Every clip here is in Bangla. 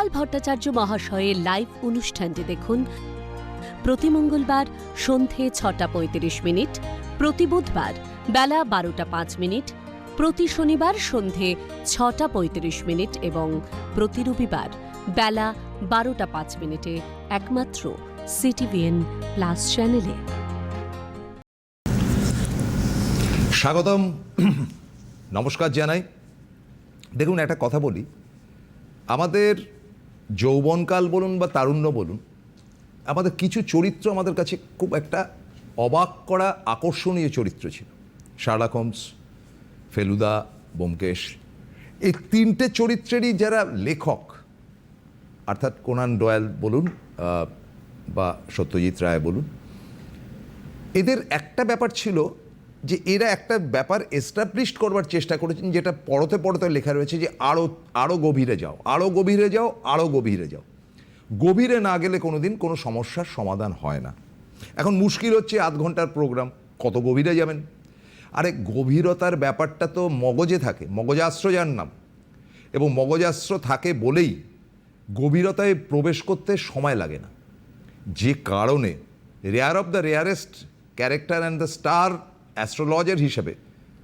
গোপাল ভট্টাচার্য মহাশয়ের লাইভ অনুষ্ঠানটি দেখুন। প্রতি মঙ্গলবার সন্ধে ছটা পঁয়ত্রিশ মিনিট, প্রতি বুধবার বেলা বারোটা পাঁচ মিনিট, প্রতি শনিবার সন্ধে ছটা পঁয়ত্রিশ মিনিট এবং প্রতি রবিবার বেলা বারোটা পাঁচ মিনিটে একমাত্র সিটিভিএন প্লাস চ্যানেলে স্বাগতম। নমস্কার জানাই। দেখুন, একটা কথা বলি। আমাদের যৌবনকাল বলুন বা তারুণ্য বলুন, আমাদের কিছু চরিত্র আমাদের কাছে খুব একটা অবাক করা আকর্ষণীয় চরিত্র ছিল। শার্লাক হোমস, ফেলুদা, ব্যোমকেশ, এই তিনটে চরিত্রেরই যারা লেখক, অর্থাৎ কোনান ডয়াল বলুন বা সত্যজিৎ রায় বলুন, এদের একটা ব্যাপার ছিল যে এরা একটা ব্যাপার এস্টাবলিশড করবার চেষ্টা করেছেন, যেটা পড়তে পড়তে লেখা রয়েছে যে আরও আরও গভীরে যাও। আরও গভীরে যাও আরও গভীরে যাও। গভীরে না গেলে কোনো দিন কোনো সমস্যার সমাধান হয় না। এখন মুশকিল হচ্ছে আধ ঘণ্টার প্রোগ্রাম কত গভীরে যাবেন? আরে গভীরতার ব্যাপারটা তো মগজে থাকে, মগজাস্ত্র যার নাম। এবং মগজাস্ত্র থাকে বলেই গভীরতায় প্রবেশ করতে সময় লাগে না। যে কারণে rare of the rarest character and the star astrologer হিসেবে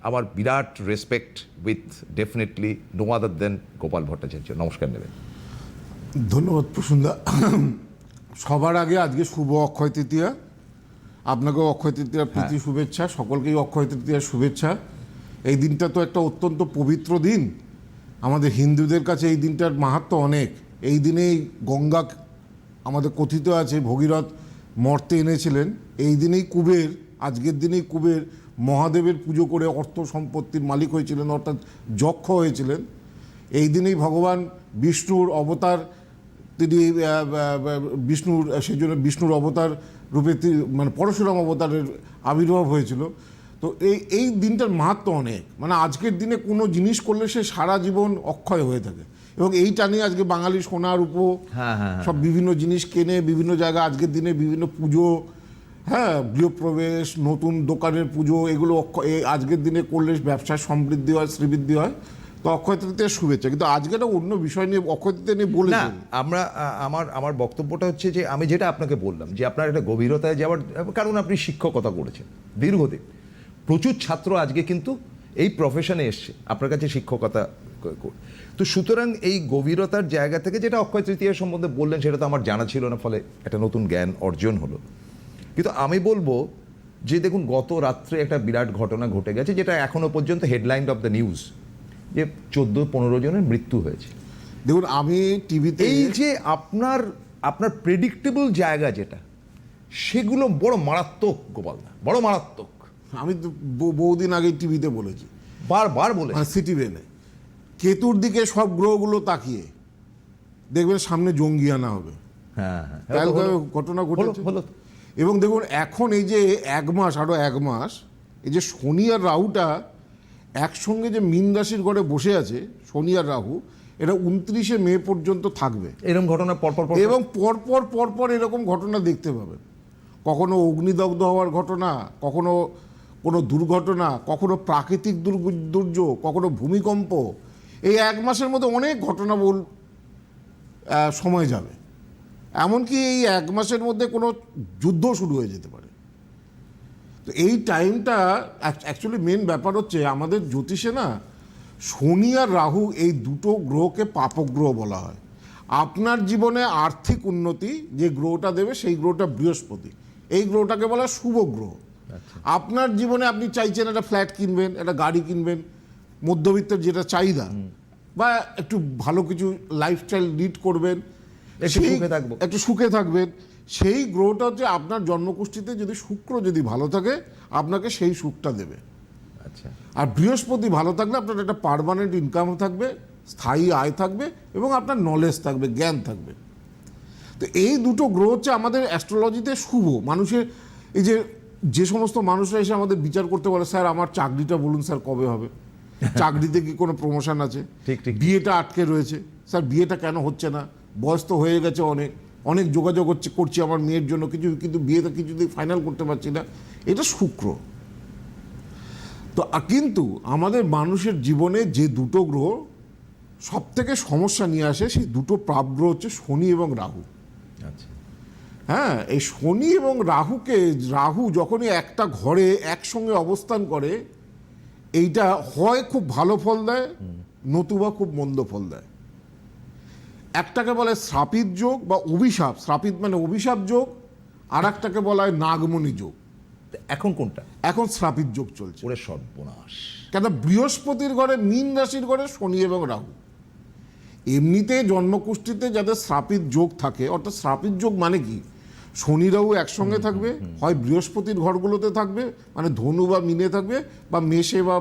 আমার বিরাট respect with definitely no other than Gopal Bhattacharya নমস্কার নেবেন। ধন্যবাদ প্রসুন্দা। সবার আগে আজকে শুভ অক্ষয় তৃতীয়া। আপনাকেও অক্ষয় তৃতীয়ার প্রীতি শুভেচ্ছা সকলকেই অক্ষয় তৃতীয়ার শুভেচ্ছা। এই দিনটা তো একটা অত্যন্ত পবিত্র দিন। আমাদের হিন্দুদের কাছে এই দিনটার মাহাত্ম অনেক। এই দিনেই গঙ্গা আমাদের কথিত আছে ভগীরথ মর্তে এনেছিলেন। এই দিনেই কুবের আজকের দিনেই কুবের মহাদেবের পুজো করে অর্থ সম্পত্তির মালিক হয়েছিলেন অর্থাৎ যক্ষ হয়েছিলেন। এই দিনেই ভগবান বিষ্ণুর অবতার তিনি বিষ্ণুর সেই জন্য বিষ্ণুর অবতার রূপে মানে পরশুরাম অবতারের আবির্ভাব হয়েছিল। তো এই এই দিনটার মাহাত্ম অনেক। মানে আজকের দিনে কোনো জিনিস করলে সে সারা জীবন অক্ষয় হয়ে থাকে। এবং এইটা নিয়ে আজকে বাঙালি সোনার উপ হ্যাঁ, হ্যাঁ, সব বিভিন্ন জিনিস কেনে বিভিন্ন জায়গা আজকের দিনে বিভিন্ন পুজো হ্যাঁ গৃহপ্রবেশ, নতুন দোকানের পুজো, এগুলো আজকের দিনে করলে ব্যবসার সমৃদ্ধি হয়, শ্রীবৃদ্ধি হয়, তো অক্ষয় তৃতীয়ার শুভেচ্ছা। কিন্তু আজকে একটা অন্য বিষয় নিয়ে, অক্ষয় তৃতীয়া নিয়ে না, আমরা আমার আমার বক্তব্যটা হচ্ছে যে, আমি যেটা আপনাকে বললাম, যে আপনার একটা গভীরতায় যাওয়ার, কারণ আপনি শিক্ষকতা করেছেন, দীর্ঘদিন। প্রচুর ছাত্র আজকে কিন্তু এই প্রফেশনে এসছে, আপনার কাছে শিক্ষকতা তো সুতরাং এই গভীরতার জায়গা থেকে যেটা অক্ষয় তৃতীয়া সম্বন্ধে বললেন, সেটা তো আমার জানা ছিল না, ফলে একটা নতুন জ্ঞান অর্জন হলো। কিন্তু আমি বলব যে দেখুন গত রাত্রে একটা বিরাট ঘটনা ঘটে গেছে যেটা এখনও পর্যন্ত হেডলাইন অফ দ্য নিউজ যে চোদ্দ পনেরো জনের মৃত্যু হয়েছে। দেখুন আমি টিভিতে এই যে আপনার আপনার প্রেডিক্টেবল জায়গা যেটা সেগুলো বড় মারাত্মক গোপালদা বড় মারাত্মক। আমি তো বহুদিন আগে টিভিতে বলেছি। বারবার বলে মানে সিটি বেনে কেতুর দিকে সব গ্রহগুলো তাকিয়ে। দেখবেন সামনে জঙ্গি আনা হবে। হ্যাঁ হ্যাঁ। ঘটনা ঘটেছে। হলো। এবং দেখুন এখন এই যে এক মাস আরও এক মাস এই যে শনি আর রাহুটা একসঙ্গে যে মীন রাশির ঘরে বসে আছে শনি আর রাহু এটা উনত্রিশে মে পর্যন্ত থাকবে। এরকম ঘটনা পরপর পর এবং পরপর পরপর এরকম ঘটনা দেখতে পাবেন। কখনো অগ্নিদগ্ধ হওয়ার ঘটনা কখনো কোনো দুর্ঘটনা কখনো প্রাকৃতিক দুর্যোগ কখনো ভূমিকম্প এই এক মাসের মধ্যে অনেক ঘটনা বল সময় যাবে। এমনকি এই এক মাসের মধ্যে কোনো যুদ্ধ শুরু হয়ে যেতে পারে। তো এই টাইমটা অ্যাকচুয়ালি মেন ব্যাপার হচ্ছে আমাদের জ্যোতিষে না শনি আর রাহু এই দুটো গ্রহকে পাপগ্রহ বলা হয়। আপনার জীবনে আর্থিক উন্নতি যে গ্রহটা দেবে সেই গ্রহটা বৃহস্পতি। এই গ্রহটাকে বলা হয় শুভ গ্রহ। আপনার জীবনে আপনি চাইছেন একটা ফ্ল্যাট কিনবেন একটা গাড়ি কিনবেন মধ্যবিত্তের যেটা চাহিদা বা একটু ভালো কিছু লাইফস্টাইল লিড করবেন একটু সুখে থাকব। একটু সুখে থাকবেন। সেই গ্রহটা হচ্ছে আপনার জন্মকুষ্ঠিতে যদি শুক্র যদি ভালো থাকে আপনাকে সেই সুখটা দেবে। আচ্ছা। আর বৃহস্পতি ভালো থাকলে আপনার একটা পারমানেন্ট ইনকাম থাকবে স্থায়ী আয় থাকবে এবং আপনার নলেজ থাকবে জ্ঞান থাকবে। তো এই দুটো গ্রহ হচ্ছে আমাদের অ্যাস্ট্রোলজিতে শুভ। মানুষের এই যে যে সমস্ত মানুষরা এসে আমাদের বিচার করতে বলে স্যার আমার চাকরিটা বলুন স্যার কবে হবে? চাকরিতে কি কোনো প্রমোশন আছে। বিয়েটা আটকে রয়েছে। স্যার বিয়েটা কেন হচ্ছে না? বয়স তো হয়ে গেছে অনেক। অনেক যোগাযোগ হচ্ছে করছি আমার মেয়ের জন্য কিছু কিন্তু বিয়েটা কিছুতেই ফাইনাল করতে পারছি না। এটা শুক্র। তো কিন্তু আমাদের মানুষের জীবনে যে দুটো গ্রহ সব থেকে সমস্যা নিয়ে আসে সেই দুটো প্রাগ্রহ হচ্ছে শনি এবং রাহু। আচ্ছা। হ্যাঁ এই শনি এবং রাহুকে রাহু যখনই একটা ঘরে একসঙ্গে অবস্থান করে এইটা হয় খুব ভালো ফল দেয় নতুবা খুব মন্দ ফল দেয়। একটাকে বলে শ্রাপিত যোগ বা অভিশাপ শ্রাপিত মানে অভিশাপ যোগ আর একটাকে বলা হয় নাগমণি যোগ। এখন কোনটা? এখন শ্রাপিত যোগ চলছে। ওরে সর্বনাশ। কেন বৃহস্পতির ঘরে মীন রাশির ঘরে শনি এবং রাহু। এমনিতে জন্মকুষ্ঠিতে যাদের শ্রাপিত যোগ থাকে অর্থাৎ শ্রাপিত যোগ মানে কি? শনি রাহু একসঙ্গে থাকবে হয় বৃহস্পতির ঘরগুলোতে থাকবে মানে ধনু বা মিনে থাকবে বা মেষে বা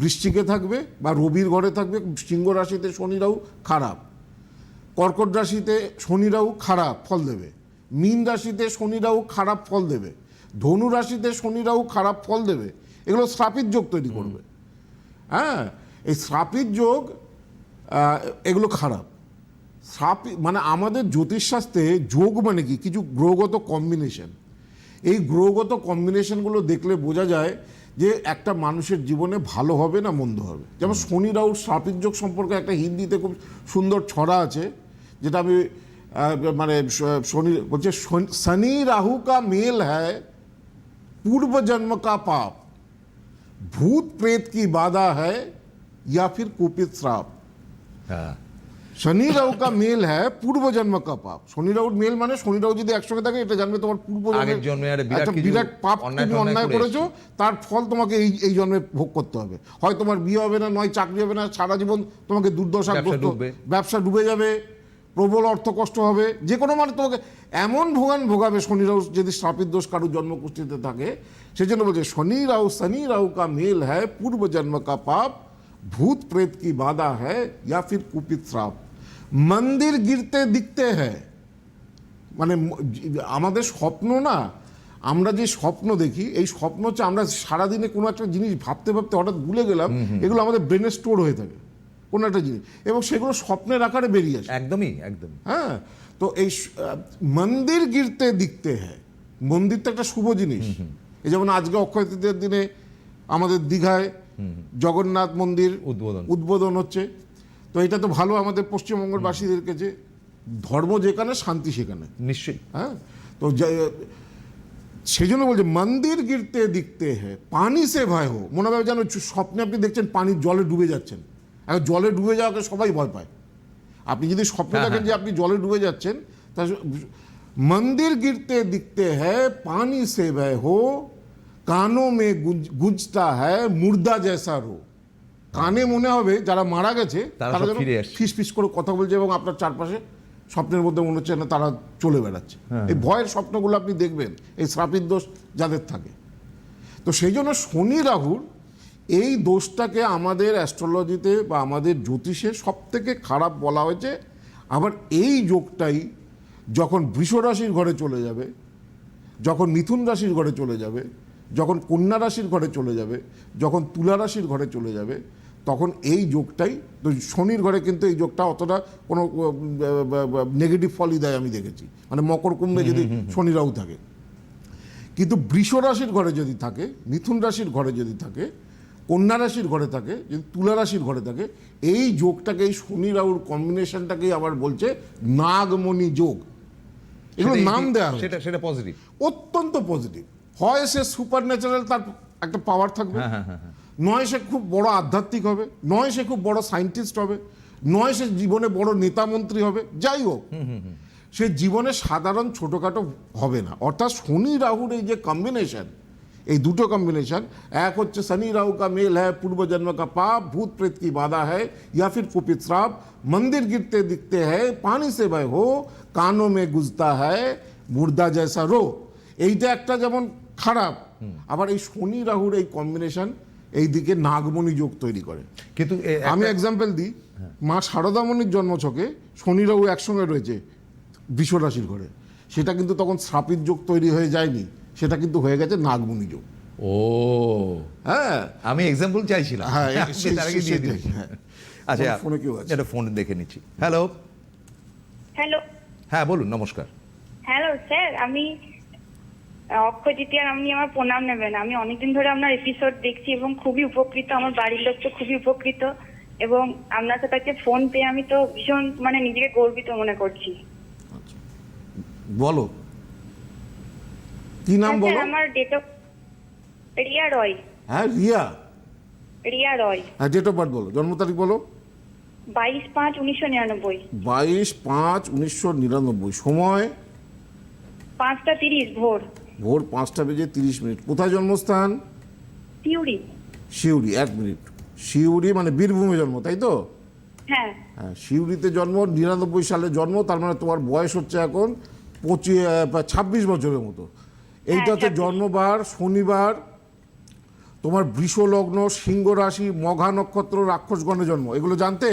বৃষ্টিকে থাকবে বা রবির ঘরে থাকবে সিংহ রাশিতে শনি রাহু খারাপ। কর্কট রাশিতে শনি রাহু খারাপ ফল দেবে। মীন রাশিতে শনি রাহু খারাপ ফল দেবে। ধনু রাশিতে শনি রাহু খারাপ ফল দেবে। এগুলো শ্রাপিত যোগ তৈরি করবে। হ্যাঁ এই শ্রাপিত যোগ এগুলো খারাপ। শ্রাপি মানে আমাদের জ্যোতিষশাস্ত্রে যোগ মানে কি? কিছু গ্রহগত কম্বিনেশন এই গ্রহগত কম্বিনেশনগুলো দেখলে বোঝা যায় যে একটা মানুষের জীবনে ভালো হবে না মন্দ হবে। যেমন শনি রাহু শ্রাপিত যোগ সম্পর্কে একটা হিন্দিতে খুব সুন্দর ছড়া আছে। যেটা আমি আহ, মানে শ- শনি বলছে শনি- শনি রাহু কা মেল হ্যায় पूर्व जन्म का पाप भूत प्रेत की बाधा है या फिर कुपित श्राप হ্যাঁ শনি রাহু কা মেল হ্যায় পূর্ব জন্ম কা পাপ শনি রাহুর মেল মানে শনি রাহু যদি একসঙ্গে থাকে এটা জানবে তোমার পূর্ব আগের জন্মে একটা বিরাট একটা কিছু বিরাট পাপ অন্যায় তুমি টন্যায় অন্যায় করে করেছো তার ফল তোমাকে এই এই জন্মে ভোগ করতে হবে হয় তোমার বিয়ে হবে না নয় চাকরি হবে না সারা জীবন তোমাকে দুর্দশাগ্রস্ত ব্যবসা ডুববে। ব্যবসা ডুবে যাবে প্রবল অর্থ কষ্ট হবে যে কোনো মানে তোমাকে এমন ভোগান ভোগাবে শনি রাহু যদি শ্রাপিত দোষ কারুর জন্মকুষ্ঠিতে থাকে সেই জন্য বলছে শনি রাহু শনি রাহু কা মেল হ্যায় পূর্ব জন্ম কা পাপ ভূত প্রেত কি বাধা হ্যায় ইয়া ফির কুপিত শ্রাপ। মন্দির গিরতে দিকতে হ্যায়। মানে আমাদের স্বপ্ন না আমরা যে স্বপ্ন দেখি এই স্বপ্ন হচ্ছে আমরা সারাদিনে কোনো একটা জিনিস ভাবতে ভাবতে হঠাৎ ভুলে গেলাম এগুলো আমাদের ব্রেনে স্টোর হয়ে থাকে। কোনো একটা জিনিস। এবং সেগুলো স্বপ্নের আকারে বেরিয়ে আসে। একদমই একদমই। হ্যাঁ? তো এই মন্দির গিরতে দিখতে হ্যাঁ। মন্দির তো একটা শুভ জিনিস। এই যেমন আজকে অক্ষয় তৃতীয়ার দিনে আমাদের দীঘায় জগন্নাথ মন্দির উদ্বোধন। উদ্বোধন হচ্ছে। তো এটা তো ভালো আমাদের পশ্চিমবঙ্গবাসীদের কাছে ধর্ম যেখানে শান্তি সেখানে। নিশ্চয়ই। হ্যাঁ? তো সেই জন্য বলছে মন্দির গিরতে দিখতে হ্যাঁ পানি সে ভয় হো। মনে হয় যেন স্বপ্নে আপনি দেখছেন পানির জলে ডুবে যাচ্ছেন। এখন জলে ডুবে যাওয়াকে সবাই ভয় পায়। আপনি যদি স্বপ্ন হ্যাঁ, দেখেন যে আপনি জলে ডুবে যাচ্ছেন তা মন্দির গিরতে দিখতে হ্যাঁ পানি সে ভয় হো কানো মে গুঞ্জতা হ্যায় মুর্দা জেসা রো। কানে মনে হবে যারা মারা গেছে তারা যেন ফিস ফিস করে কথা বলছে এবং আপনার চারপাশে স্বপ্নের মধ্যে মনে হচ্ছে না তারা চলে বেড়াচ্ছে। এই ভয়ের স্বপ্নগুলো আপনি দেখবেন এই শ্রাপিত দোষ যাদের থাকে। তো সেই জন্য শনি রাহুর এই দোষটাকে আমাদের অ্যাস্ট্রোলজিতে বা আমাদের জ্যোতিষে সব থেকে খারাপ বলা হয়েছে। আবার এই যোগটাই যখন বৃষ রাশির ঘরে চলে যাবে যখন মিথুন রাশির ঘরে চলে যাবে যখন কন্যা রাশির ঘরে চলে যাবে যখন তুলা রাশির ঘরে চলে যাবে তখন এই যোগটাই তো শনির ঘরে কিন্তু এই যোগটা অতটা কোনো নেগেটিভ ফলই দেয় আমি দেখেছি। মানে মকর কুম্ভে যদি শনিরাও থাকে। কিন্তু বৃষ রাশির ঘরে যদি থাকে মিথুন রাশির ঘরে যদি থাকে কন্যা রাশির ঘরে থাকে যদি তুলা রাশির ঘরে থাকে এই যোগটাকে এই শনি রাহুর কম্বিনেশনটাকেই আবার বলছে নাগমণি যোগ। এগুলো নাম দেওয়া। সেটা সেটা পজিটিভ অত্যন্ত পজিটিভ হয় সে সুপার ন্যাচারাল তার একটা পাওয়ার থাকবে। হ্যাঁ হ্যাঁ হ্যাঁ। নয় সে খুব বড় আধ্যাত্মিক হবে নয় সে খুব বড় সায়েন্টিস্ট হবে নয় সে জীবনে বড় নেতা মন্ত্রী হবে যাই হোক। সে জীবনে সাধারণ ছোটোখাটো হবে না। অর্থাৎ শনি রাহুর এই যে কম্বিনেশন এই দুটো কম্বিনেশন এক হচ্ছে শনি রাহু का मेल है पूर्व जन्म का पाप भूत प्रेत की बाधा है या फिर कुपित श्राप मंदिर गिरते दिखते हैं पानी से भय हो कानों में गुजता है मुर्दा जैसा रो এইটা একটা যেমন খারাপ আবার এই শনি রাহুর এই কম্বিনেশন এই দিকে নাগমণি যোগ তৈরি করে কিন্তু এ- আমি একটা- এক্সাম্পল দিই মা শারদামণির জন্মছকে শনি রাহু একসঙ্গে রয়েছে বৃষ রাশির ঘরে সেটা কিন্তু তখন শ্রাপিত যোগ তৈরি হয়ে যায়নি সেটা কিন্তু হয়ে গেছে নাগমণি যোগ। ও। হ্যাঁ। আমি এক্সাম্পল চাইছিলাম। হ্যাঁ, তার আগে দিয়ে সেটাই, হ্যাঁ। আচ্ছা ফোনে কেউ আছে। একটা ফোন দেখে নিচ্ছি। হ্যালো হ্যালো হ্যাঁ বলুন নমস্কার। হ্যালো স্যার আমি তৃতীয়ার আপনি আমার প্রণাম নেবেন। আমি অনেকদিন ধরে আপনার এপিসোড দেখছি এবং খুবই উপকৃত। আমার বাড়ির লোক তো খুবই উপকৃত এবং আপনার সাথে আজকে ফোন পেয়ে আমি তো ভীষণ মানে নিজেকে গর্বিত মনে করছি। বলো। কি নাম হ্যাঁ, বলো? আমার ডেট অফ রিয়া রয়। হ্যাঁ রিয়া? রিয়া রয়। হ্যাঁ ডেট অফ বার্থ বলো জন্ম তারিখ বলো। বাইশ পাঁচ উনিশশো নিরানব্বই। বাইশ পাঁচ উনিশশো নিরানব্বই সময়? পাঁচটা তিরিশ ভোর। ভোর পাঁচটা বেজে তিরিশ মিনিট। কোথায় জন্মস্থান? পিউরি শিউরি এক মিনিট। শিউরি মানে বীরভূমে জন্ম তাই তো? হ্যাঁ। হ্যাঁ শিউরিতে জন্ম নিরানব্বই সালে জন্ম তার মানে তোমার বয়স হচ্ছে এখন পঁচিশ ছাব্বিশ বছরের মতো। এইটা হচ্ছে 26 জন্মবার শনিবার তোমার বৃষ লগ্ন সিংহ রাশি মঘা নক্ষত্র রাক্ষসগণে জন্ম। এগুলো জানতে?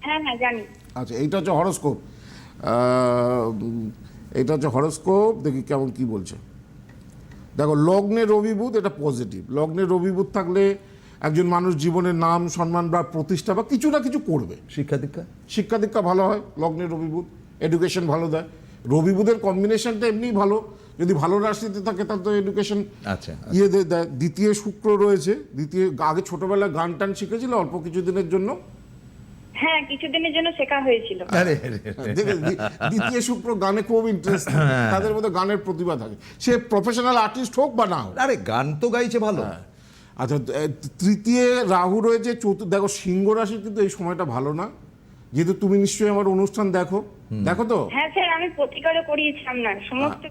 হ্যাঁ হ্যাঁ জানি। আচ্ছা এইটা হচ্ছে হরস্কোপ। এইটা হচ্ছে হরস্কোপ। দেখি কেমন কি বলছে। দেখো লগ্নে রবিবুধ এটা পজিটিভ লগ্নে রবিবুধ থাকলে একজন মানুষ জীবনের নাম সম্মান বা প্রতিষ্ঠা বা কিছু না কিছু করবে। শিক্ষা দীক্ষা? শিক্ষা দীক্ষা ভালো হয় লগ্নে রবিবুধ। এডুকেশন ভালো দেয়। রবিবুধের কম্বিনেশনটা এমনি ভালো। যদি ভালো রাশিতে থাকে তাহলে তো এডুকেশন আচ্ছা ইয়ে দ্বিতীয় শুক্র রয়েছে। দ্বিতীয় আগে ছোটবেলায় গান টান শিখেছিল অল্প কিছুদিনের জন্য? হ্যাঁ কিছুদিনের জন্য শেখা হয়েছিল। দ্বি- দ্বিতীয় শুক্র গানে খুব ইন্টারেস্ট তাদের মধ্যে গানের প্রতিভা থাকে। সে প্রফেশনাল আর্টিস্ট হোক বা না হোক। আরে গান তো গাইছে ভালো। আচ্ছা তৃতীয় রাহু রয়েছে চতুর্থ দেখো সিংহ রাশি কিন্তু এই সময়টা ভালো না। যেহেতু তুমি নিশ্চয়ই আমার অনুষ্ঠান দেখো। দেখো তো? হ্যাঁ স্যার আমি প্রতিকারও করিয়েছি আপনার সমস্ত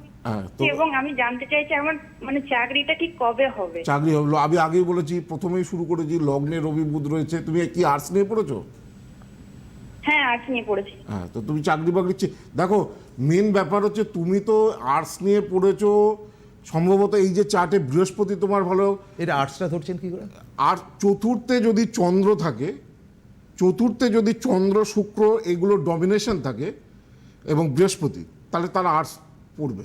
এবং আমি জানতে চাইছি আমার মানে চাকরিটা ঠিক কবে হবে? চাকরি হলো আমি আগেই বলেছি প্রথমেই শুরু করেছি লগ্নে রবি বুধ রয়েছে। তুমি কি আর্টস নিয়ে পড়েছো? হ্যাঁ আর্টস নিয়ে পড়েছি। হ্যাঁ তো তুমি চাকরি বাকরি দেখো মেন ব্যাপার হচ্ছে তুমি তো আর্টস নিয়ে পড়েছো সম্ভবত এই যে চার্টে বৃহস্পতি তোমার ভালো এটা আর্টসটা ধরছেন কি করে? আর চতুর্থে যদি চন্দ্র থাকে চতুর্থে যদি চন্দ্র শুক্র এগুলো ডমিনেশন থাকে এবং বৃহস্পতি তাহলে তারা আর্টস পড়বে।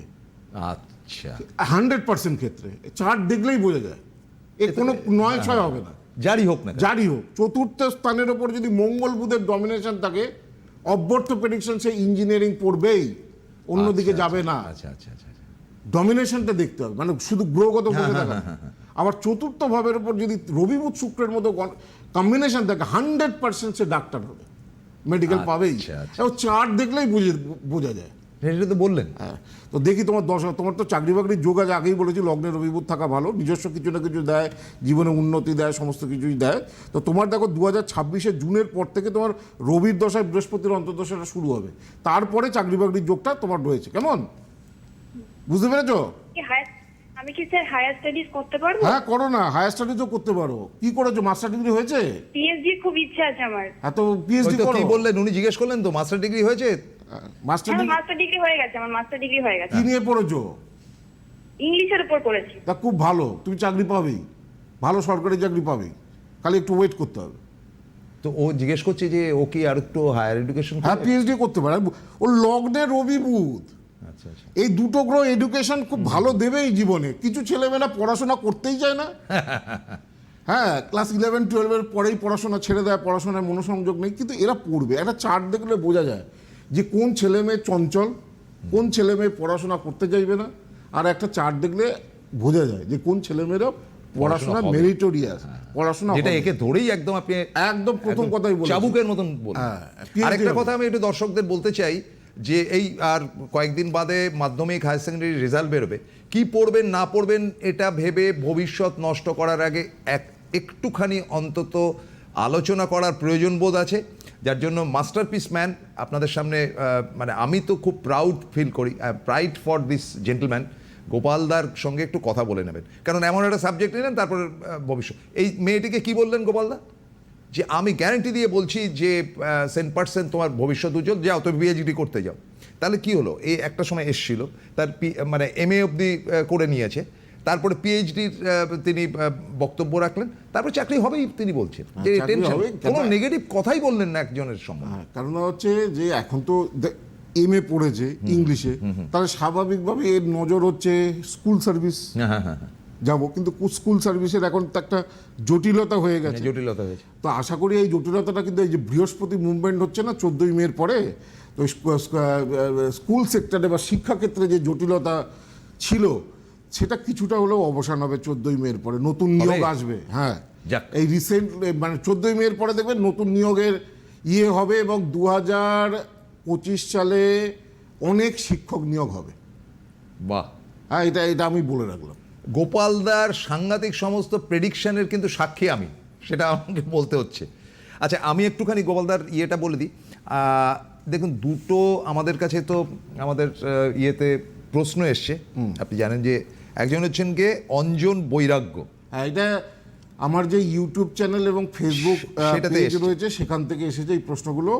আচ্ছা। হান্ড্রেড পার্সেন্ট ক্ষেত্রে। চার্ট দেখলেই বোঝা যায়। এ কোনো নয় ছয় হবে না। জারি হোক না। যারই হোক। চতুর্থ স্থানের ওপর যদি মঙ্গল বুধের ডমিনেশন থাকে অব্যর্থ প্রেডিকশন সে ইঞ্জিনিয়ারিং পড়বেই। অন্যদিকে আচ্ছা, যাবে না। আচ্ছা আচ্ছা আচ্ছা আচ্ছা। ডমিনেশনটা দেখতে হবে। মানে শুধু গ্রহগত বসে থাকা। আবার চতুর্থ ভাবের উপর যদি রবি বুধ শুক্রের মতো কম্বিনেশন থাকে হান্ড্রেড পার্সেন্ট সে ডাক্তার হবে। মেডিকেল পাবেই। আচ্ছা, আচ্ছা। এবং চার্ট দেখলেই বুঝে বোঝা যায়। এটা তো বললেন। হ্যাঁ তো দেখি তোমার দশ তোমার তো চাকরি বাকরির যোগ আছে আগেই বলেছি লগ্নের রবিবুধ থাকা ভালো নিজস্ব কিছু না কিছু দেয় জীবনে উন্নতি দেয় সমস্ত কিছুই দেয়। তো তোমার দেখো দু হাজার ছাব্বিশে জুনের পর থেকে তোমার রবির দশায় বৃহস্পতির অন্তর্দশাটা শুরু হবে। তারপরে চাকরি বাকরির যোগটা তোমার রয়েছে কেমন? বুঝতে পেরেছ? আমি কি স্যার হায়ার স্টাডিজ করতে পারব? হ্যাঁ করো না হায়ার স্টাডিজও করতে পারো। কি করেছ মাস্টার ডিগ্রি হয়েছে? পিএইচডি খুব ইচ্ছা আছে আমার। হ্যাঁ তো পিএইচডি করো। কি বললেন উনি জিজ্ঞেস করলেন তো মাস্টার ডিগ্রি হয়েছে? মাস্টার হ্যাঁ ডিগ্রি মাস্টার ডিগ্রি হয়ে গেছে আমার মাস্টার ডিগ্রি হয়ে গেছে। কি নিয়ে পড়েছো? ইংলিশের উপর পড়েছি। তা খুব ভালো তুমি চাকরি পাবেই ভালো সরকারি চাকরি পাবেই খালি একটু ওয়েট করতে হবে। তো ও জিজ্ঞেস করছে যে ও কি আর একটু হায়ার এডুকেশন হ্যাঁ পিএইচডি করতে পারে। ও লগ্নে রবি বুধ এই দুটো গ্রহ এডুকেশন খুব ভালো দেবেই জীবনে। কিছু ছেলেমেয়েরা পড়াশোনা করতেই চায় না। হ্যাঁ ক্লাস ইলেভেন টুয়েলভের পরেই পড়াশোনা ছেড়ে দেয় পড়াশোনায় মনোসংযোগ নেই। কিন্তু এরা পড়বে। একটা চার্ট দেখলে বোঝা যায় যে কোন ছেলে মেয়ে চঞ্চল কোন ছেলে মেয়ে পড়াশোনা করতে চাইবে না। আর একটা চার্ট দেখলে বোঝা যায় যে কোন ছেলেমেয়েরা পড়াশোনা হবে। মেরিটোরিয়াস পড়াশোনা যেটা। একে ধরেই একদম আপনি একদম প্রথম কথাই বলেছি। চাবুকের মতন বলুন। হ্যাঁ, আরেকটা কথা আমি একটু দর্শকদের বলতে চাই যে এই আর কয়েকদিন বাদে মাধ্যমিক হায়ার সেকেন্ডারি রেজাল্ট বেরোবে। কি পড়বেন, না পড়বেন, এটা ভেবে ভবিষ্যৎ নষ্ট করার আগে এক, একটুখানি অন্তত আলোচনা করার প্রয়োজন বোধ আছে, যার জন্য মাস্টারপিস ম্যান আপনাদের সামনে মানে আমি তো খুব প্রাউড ফিল করি প্রাইড ফর দিস জেন্টলম্যান গোপালদার সঙ্গে একটু কথা বলে নেবেন। কারণ এমন একটা সাবজেক্ট নিলেন, তারপরে ভবিষ্যৎ। এই মেয়েটিকে কি বললেন গোপালদা যে আমি গ্যারান্টি দিয়ে বলছি যে সেন্ট পার্সেন্ট তোমার ভবিষ্যৎ উজ্জ্বল যাও তুমি পিএইচডি করতে যাও। তাহলে কি হলো? এই একটা সময় এসছিল তার পি- মানে এম এ অবধি করে নিয়েছে। তারপরে পিএইচডির তিনি বক্তব্য রাখলেন। তারপর চাকরি হবেই তিনি বলছেন। যে হ্যাঁ, কোনো? নেগেটিভ কথাই বললেন না একজনের সম্বন্ধে হ্যাঁ, কারণ হচ্ছে যে এখন তো এম এ। পড়েছে ইংলিশে তাহলে স্বাভাবিকভাবে এর নজর হচ্ছে স্কুল সার্ভিস হ্যাঁ হ্যাঁ হ্যাঁ। যাব কিন্তু স্কুল সার্ভিসের এখন তো একটা জটিলতা হয়ে মানে গেছে। জটিলতা হয়েছে। তো আশা করি এই জটিলতাটা কিন্তু এই যে বৃহস্পতি মুভমেন্ট হচ্ছে না চোদ্দোই মের পরে তো স্কু- স্কু- স্কুল সেক্টরে বা শিক্ষাক্ষেত্রে যে জটিলতা ছিল সেটা কিছুটা হলেও অবসান হবে চোদ্দোই মের পরে নতুন নিয়োগ আসবে হ্যাঁ। এই রিসেন্ট মানে চোদ্দোই মেয়ের পরে দেখবেন নতুন নিয়োগের ইয়ে হবে এবং দু হাজার পঁচিশ সালে অনেক শিক্ষক নিয়োগ হবে। বাহ। হ্যাঁ এটা এটা আমি বলে রাখলাম। গোপালদার সাংঘাতিক সমস্ত প্রেডিকশানের কিন্তু সাক্ষী আমি সেটা আমাকে বলতে হচ্ছে। আচ্ছা আমি একটুখানি গোপালদার ইয়েটা বলে দিই। দেখুন দুটো আমাদের কাছে তো আমাদের ইয়েতে প্রশ্ন এসছে। আপনি জানেন যে একজন হচ্ছেন গে অঞ্জন বৈরাগ্য। হ্যাঁ এটা আমার যে ইউটিউব চ্যানেল এবং ফেসবুক সেটাতে পেজ রয়েছে সেখান থেকে এসেছে এই প্রশ্নগুলো।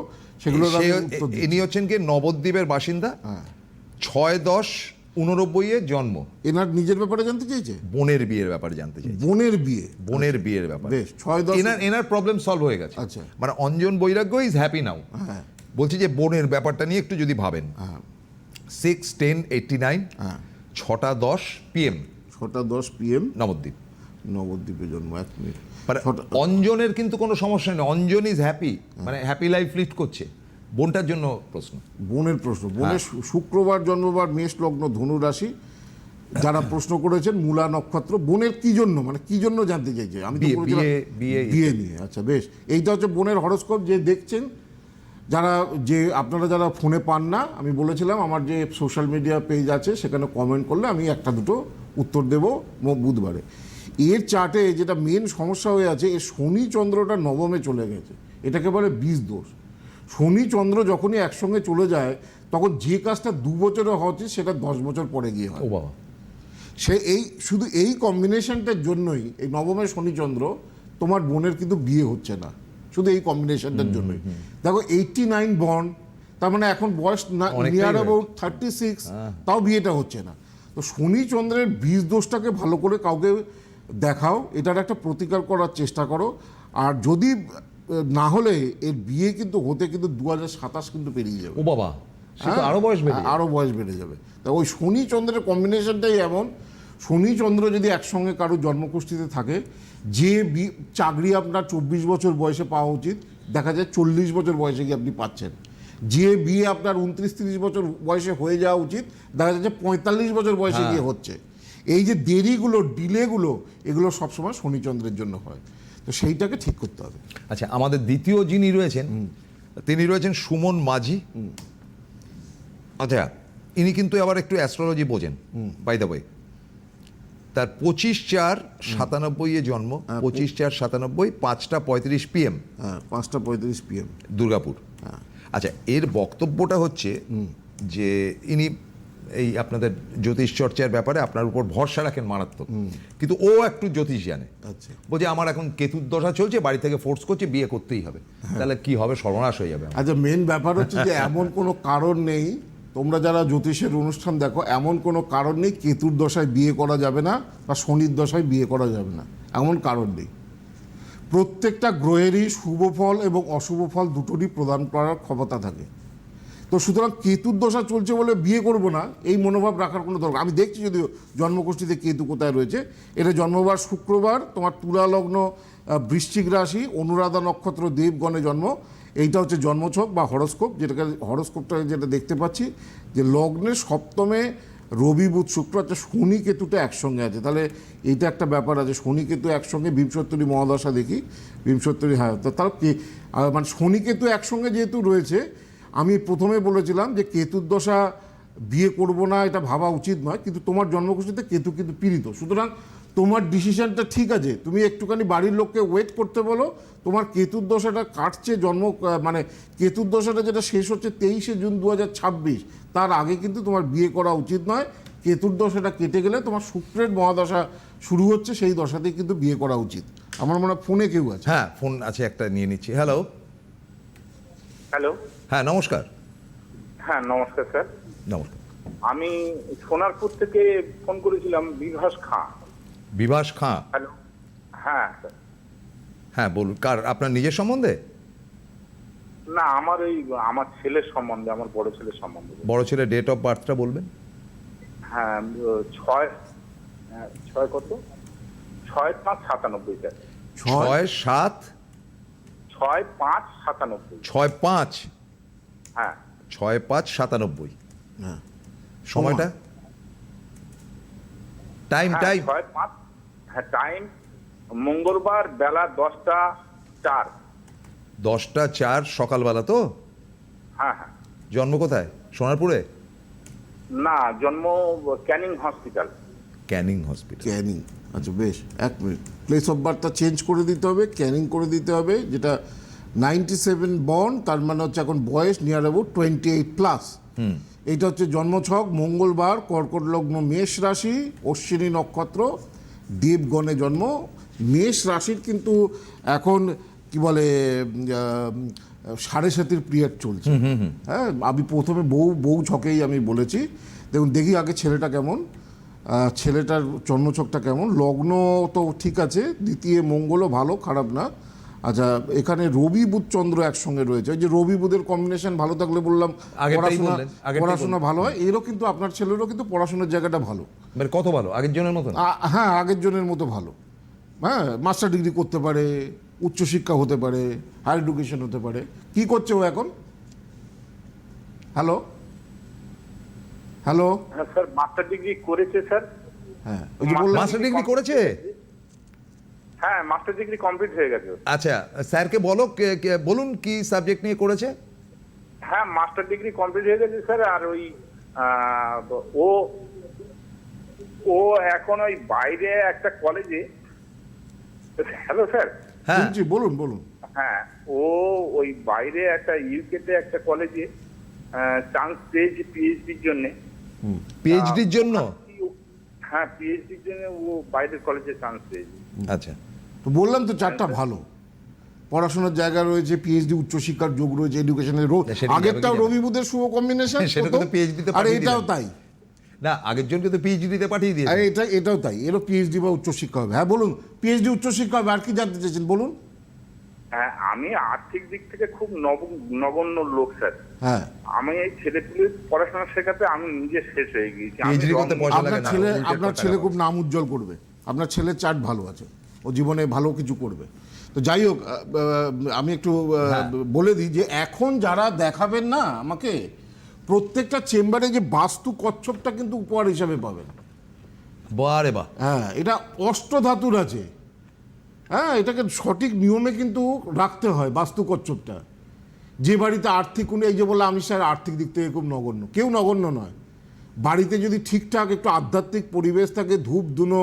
সেগুলোর সে আমি উত্তর দিই। ইনি হচ্ছেন কে? নবদ্বীপের বাসিন্দা। হ্যাঁ। ছয় দশ উননব্বইয়ে জন্ম। এনার নিজের ব্যাপারে জানতে চাইছে? বোনের বিয়ের ব্যাপারে জানতে চাই বোনের বিয়ে? বোনের বিয়ের ব্যাপারে। বেশ, ছয় দশ- এনার এনার প্রবলেম সলভ হয়ে গেছে। আচ্ছা। মানে অঞ্জন বৈরাগ্য ইজ হ্যাপি নাও হ্যাঁ। বলছি যে বোনের ব্যাপারটা নিয়ে একটু যদি ভাবেন। সিক্স টেন এইটটি নাইন ছটা দশ পিএম ছটা দশ পিএম নবদ্বীপ। নবদ্বীপে জন্ম এক মিনিট। মানে অঞ্জনের কিন্তু কোনো সমস্যা নেই। অঞ্জন ইজ হ্যাপি মানে হ্যাপি লাইফ লিড করছে। বোনটার জন্য প্রশ্ন। বোনের প্রশ্ন। বোনের হ্যাঁ। শুক্রবার জন্মবার মেষ লগ্ন ধনুরাশি যারা প্রশ্ন করেছেন মূলা নক্ষত্র বোনের কি জন্য? মানে কি জন্য জানতে চাইছে? আমি বিয়ে, নিয়ে। আচ্ছা বেশ। এইটা হচ্ছে বোনের হরস্কোপ যে দেখছেন যারা যে আপনারা যারা ফোনে পান না আমি বলেছিলাম আমার যে সোশ্যাল মিডিয়া পেজ আছে সেখানে কমেন্ট করলে আমি একটা দুটো উত্তর দেব বুধবারে। এর চার্টে যেটা মেন সমস্যা হয়ে আছে এর শনি চন্দ্রটা নবমে চলে গেছে। এটাকে বলে বীজ দোষ। শনি চন্দ্র যখনই একসঙ্গে চলে যায় তখন যে কাজটা দু বছরে হওয়া উচিত সেটা দশ বছর পরে গিয়ে হয়। ও বাবা। সে এই শুধু এই কম্বিনেশনটার জন্যই এই নবমের শনিচন্দ্র তোমার বোনের কিন্তু বিয়ে হচ্ছে না। শুধু এই কম্বিনেশনটার জন্যই। দেখো এইটটি নাইন বর্ন তার মানে এখন বয়স নিয়ার। অ্যাবাউট থার্টি সিক্স তাও বিয়েটা হচ্ছে না। তো শনিচন্দ্রের বীজ দোষটাকে ভালো করে কাউকে দেখাও এটার একটা প্রতিকার করার চেষ্টা করো। আর যদি না হলে এর বিয়ে কিন্তু হতে কিন্তু দু হাজার সাতাশ কিন্তু পেরিয়ে যাবে। ও বাবা হ্যাঁ, আরও বয়স বেড়ে আরও বয়স বেড়ে যাবে। তা ওই শনি চন্দ্রের কম্বিনেশনটাই এমন। শনি চন্দ্র যদি একসঙ্গে কারও জন্মকুষ্ঠিতে থাকে যে চাকরি আপনার চব্বিশ বছর বয়সে পাওয়া উচিত দেখা যায় চল্লিশ বছর বয়সে গিয়ে আপনি পাচ্ছেন। যে বিয়ে আপনার উনত্রিশ তিরিশ বছর বয়সে হয়ে যাওয়া উচিত দেখা যাচ্ছে পঁয়তাল্লিশ বছর বয়সে গিয়ে হচ্ছে। এই যে দেরিগুলো ডিলেগুলো এগুলো সবসময় শনিচন্দ্রের জন্য হয়। তো সেইটাকে ঠিক করতে হবে। আচ্ছা আমাদের দ্বিতীয় যিনি রয়েছেন তিনি রয়েছেন সুমন মাঝি। আচ্ছা ইনি কিন্তু আবার একটু অ্যাস্ট্রোলজি বোঝেন বাই দ্য ওয়ে তার পঁচিশ চার সাতানব্বই এ জন্ম পঁচিশ চার সাতানব্বই পাঁচটা পঁয়ত্রিশ পিএম। হ্যাঁ পাঁচটা পঁয়ত্রিশ পিএম। দুর্গাপুর। আচ্ছা এর বক্তব্যটা হচ্ছে যে ইনি এই আপনাদের জ্যোতিষ চর্চার ব্যাপারে আপনার উপর ভরসা রাখেন মারাত্মক। কিন্তু ও একটু জ্যোতিষ জানে। আচ্ছা। বলছে আমার এখন কেতুর দশা চলছে বাড়ি থেকে ফোর্স করছে বিয়ে করতেই হবে। তাহলে কি হবে? সর্বনাশ হয়ে যাবে আচ্ছা মেন ব্যাপার হচ্ছে যে এমন কোনো কারণ নেই তোমরা যারা জ্যোতিষের অনুষ্ঠান দেখো এমন কোনো কারণ নেই কেতুর দশায় বিয়ে করা যাবে না বা শনির দশায় বিয়ে করা যাবে না। এমন কারণ নেই। প্রত্যেকটা গ্রহেরই শুভ ফল এবং অশুভ ফল দুটোরই প্রদান করার ক্ষমতা থাকে। তো সুতরাং কেতুর দশা চলছে বলে বিয়ে করব না, এই মনোভাব রাখার কোনো দরকার। আমি দেখছি যদিও জন্মগোষ্ঠীতে কেতু কোথায় রয়েছে। এটা জন্মবার শুক্রবার, তোমার তুলা লগ্ন বৃশ্চিক রাশি, অনুরাধা নক্ষত্র দেবগণে জন্ম। এইটা হচ্ছে জন্মছক বা হরস্কোপ, যেটাকে হরস্কোপটা যেটা দেখতে পাচ্ছি, যে লগ্নে সপ্তমে রবি, বুধ, শুক্র একটা শনি কেতুটা একসঙ্গে আছে। তাহলে এইটা একটা ব্যাপার আছে, শনি কেতু একসঙ্গে বিংশত্তরী মহাদশা দেখি বিংশত্তরী হ্যাঁ তো তার কে মানে শনি কেতু একসঙ্গে যেহেতু রয়েছে আমি প্রথমে বলেছিলাম যে কেতুর দশা বিয়ে করব না, এটা ভাবা উচিত নয়, কিন্তু তোমার জন্মকুষ্ঠিতে কেতু কিন্তু পীড়িত। সুতরাং তোমার ডিসিশনটা ঠিক আছে, তুমি একটুখানি বাড়ির লোককে ওয়েট করতে বলো, তোমার কেতুর দশাটা কাটছে জন্ম মানে কেতুর দশাটা যেটা শেষ হচ্ছে তেইশে জুন দু হাজার ছাব্বিশ, তার আগে কিন্তু তোমার বিয়ে করা উচিত নয়। কেতুর দশাটা কেটে গেলে তোমার শুক্রের মহাদশা শুরু হচ্ছে, সেই দশাতেই কিন্তু বিয়ে করা উচিত। আমার মনে হয় ফোনে কেউ আছে। হ্যাঁ ফোন আছে, একটা নিয়ে নিচ্ছি। Hello hello. হ্যাঁ নমস্কার। হ্যাঁ নমস্কার স্যার। নমস্কার। আমি সোনারপুর থেকে ফোন করেছিলাম বিভাস খাঁ। বিভাস খাঁ? হ্যালো। হ্যাঁ স্যার। হ্যাঁ বলুন কার আপনার নিজের সম্বন্ধে? না আমার ওই আমার ছেলের সম্বন্ধে আমার বড় ছেলের সম্বন্ধে। বড় ছেলে ডেট অফ বার্থটা বলবেন? হ্যাঁ ছয় হ্যাঁ, ছয় কত? ছয় পাঁচ সাতানব্বই স্যার ছয় সাত ছয় পাঁচ সাতানব্বই। ছয় পাঁচ? হ্যাঁ। ছয় পাঁচ সাতানব্বই। হ্যাঁ। সময়টা? টাইম হ্যাঁ, টাইম ছয় পাঁচ হ্যাঁ টাইম মঙ্গলবার বেলা দশটা চার। দশটা চার সকালবেলা তো? হ্যাঁ হ্যাঁ। জন্ম কোথায়? সোনারপুরে? না জন্ম ক্যানিং হসপিটাল। ক্যানিং হসপিটাল। ক্যানিং। আচ্ছা বেশ এক মিনিট। প্লেস অফ বার্থটা চেঞ্জ করে দিতে হবে ক্যানিং করে দিতে হবে যেটা নাইনটি সেভেন বর্ন তার মানে হচ্ছে এখন বয়স near about twenty eight plus এইটা হচ্ছে জন্মছক মঙ্গলবার কর্কট লগ্ন মেষ রাশি অশ্বিনী নক্ষত্র দেবগণে জন্ম। মেষ রাশির কিন্তু এখন কি বলে সাড়ে সাতির পিরিয়ড চলছে। হ্যাঁ আমি প্রথমে বউ বউ ছকেই আমি বলেছি। দেখুন দেখি আগে ছেলেটা কেমন। ছেলেটার জন্মছকটা কেমন? লগ্ন তো ঠিক আছে দ্বিতীয় মঙ্গলও ভালো খারাপ না। আচ্ছা এখানে রবি বুধ চন্দ্র একসঙ্গে রয়েছে। ওই যে রবি বুধের কম্বিনেশন ভালো থাকলে বললাম পড়াশোনা পড়াশোনা ভালো হয়। এরও কিন্তু আপনার ছেলেরও কিন্তু পড়াশোনার জায়গাটা ভালো। মানে কত ভালো? আগের জনের মতন? আ- হ্যাঁ আগের জনের মতো ভালো। হ্যাঁ মাস্টার ডিগ্রি করতে পারে উচ্চশিক্ষা হতে পারে হায়ার এডুকেশন হতে পারে। কি করছে ও এখন? Hello hello? হ্যাঁ স্যার মাস্টার ডিগ্রি করেছে স্যার। হ্যাঁ ওই যে বললাম মাস্টার ডিগ্রি করেছে? হ্যাঁ মাস্টার ডিগ্রি কমপ্লিট হয়ে গেছে। আচ্ছা স্যারকে বলো বলুন কি সাবজেক্ট নিয়ে করেছে? হ্যাঁ মাস্টার ডিগ্রি কমপ্লিট হয়ে গেছে স্যার আর ওই ও ও এখন ওই বাইরে একটা কলেজে। Hello sir? হ্যাঁ। জি, জি, বলুন বলুন। হ্যাঁ ও ওই বাইরে একটা ইউকেতে একটা কলেজে চান্স পেয়েছে পিএইচডির জন্য। পিএইচডির জন্য? হ্যাঁ পিএইচডির জন্য ও বাইরের কলেজে চান্স পেয়েছে। আচ্ছা। তো বললাম তো চারটা ভালো। পড়াশোনার জায়গা রয়েছে পিএইচডি উচ্চশিক্ষার যোগ রয়েছে এডুকেশনের আগেরটাও রবি বুধের শুভ কম্বিনেশন সেটা তো তে আর এটাও তাই। না আগের জনকে তো পিএইচডিতে পাঠিয়ে আর দিয়েছে এটা এটাও তাই। এরও পিএইচডি বা উচ্চশিক্ষা হবে। হ্যাঁ বলুন পিএইচডি উচ্চশিক্ষা হবে আর কি জানতে চাইছেন? বলুন। হ্যাঁ আমি আর্থিক দিক থেকে খুব নগণ্য লোক স্যার। হ্যাঁ। আমি এই ছেলেপুলে পড়াশোনা শেখাতে আমি নিজে শেষ হয়ে গিয়েছি। আপনার ছেলে আপনার ছেলে খুব নাম উজ্জ্বল করবে। আপনার ছেলের চার্ট ভালো আছে। ও জীবনে ভালো কিছু করবে। তো যাই হোক আমি একটু আহ, হ্যাঁ। বলে দিই যে এখন যারা দেখাবেন না আমাকে প্রত্যেকটা চেম্বারে যে বাস্তু কচ্ছপটা কিন্তু উপহার হিসাবে পাবেন। বারে বা হ্যাঁ এটা অষ্টধাতুর আছে। হ্যাঁ এটাকে সঠিক নিয়মে কিন্তু রাখতে হয় বাস্তু কচ্ছপটা যে বাড়িতে আর্থিক উনি এই যে বললাম আমি স্যার আর্থিক দিক থেকে খুব নগণ্য। কেউ নগণ্য নয়। বাড়িতে যদি ঠিকঠাক একটু আধ্যাত্মিক পরিবেশ থাকে ধূপ ধুনো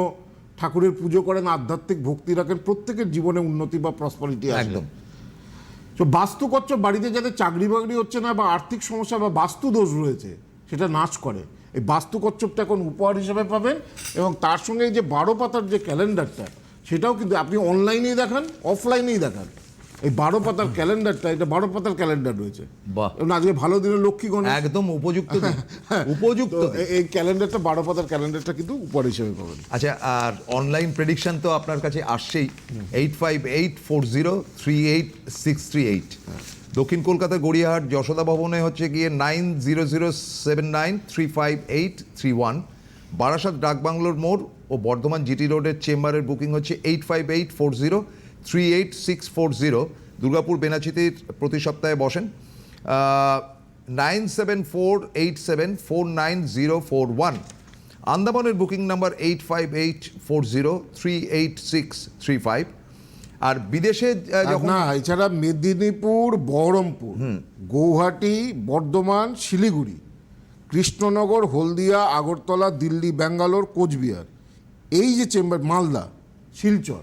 ঠাকুরের পুজো করেন আধ্যাত্মিক ভক্তি রাখেন প্রত্যেকের জীবনে উন্নতি বা প্রসপারিটি একদম। তো বাস্তু কচ্ছপ বাড়িতে যাতে চাকরি বাকরি হচ্ছে না বা আর্থিক সমস্যা বা বাস্তু দোষ রয়েছে সেটা নাশ করে। এই বাস্তু কচ্ছপটা এখন উপহার হিসেবে পাবেন এবং তার সঙ্গে এই যে বারো পাতার যে ক্যালেন্ডারটা সেটাও কিন্তু আপনি অনলাইনেই দেখান অফলাইনেই দেখান। এই বারো পাতার ক্যালেন্ডারটা এটা বারো পাতার ক্যালেন্ডার রয়েছে। আজকে ভালো দিনের লক্ষ্মী গণেশ। একদম উপযুক্ত দিন। উপযুক্ত এই ক্যালেন্ডারটা বারো পাতার ক্যালেন্ডারটা কিন্তু উপহার হিসেবে পাবেন। আচ্ছা আর অনলাইন প্রেডিকশন তো আপনার কাছে আসছেই। Eight five eight four zero three eight six three eight দক্ষিণ কলকাতা গড়িয়াহাট যশোদা ভবনে হচ্ছে গিয়ে nine zero zero seven nine three five eight three one Barasat ডাকবাংলোর মোড় ও বর্ধমান জিটি রোডের চেম্বারের বুকিং হচ্ছে eight five eight four zero three eight six four zero. Durgapur বেনাচিতির প্রতি সপ্তাহে বসেন। Nine seven four eight seven four nine zero four one. আন্দামানের booking number eight five eight four zero three eight six three five. আর বিদেশে না এছাড়া মেদিনীপুর বহরমপুর গৌহাটি বর্ধমান শিলিগুড়ি কৃষ্ণনগর হলদিয়া আগরতলা দিল্লি ব্যাঙ্গালোর কোচবিহার। এই যে চেম্বার মালদা শিলচর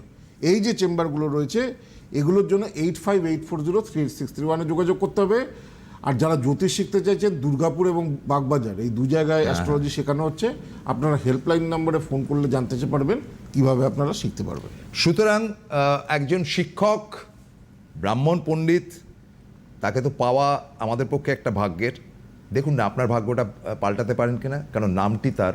এই যে চেম্বারগুলো রয়েছে এগুলোর জন্য eight five eight four zero three six three ওয়ানে যোগাযোগ করতে হবে। আর যারা জ্যোতিষ শিখতে চাইছেন দুর্গাপুর এবং বাগবাজার এই দু জায়গায় অ্যাস্ট্রোলজি শেখানো হচ্ছে। আপনারা হেল্পলাইন নম্বরে ফোন করলে জানতে পারবেন কীভাবে আপনারা শিখতে পারবেন। সুতরাং একজন শিক্ষক ব্রাহ্মণ পণ্ডিত তাকে তো পাওয়া আমাদের পক্ষে একটা ভাগ্যের। দেখুন না আপনার ভাগ্যটা পাল্টাতে পারেন কিনা কারণ নামটি তার।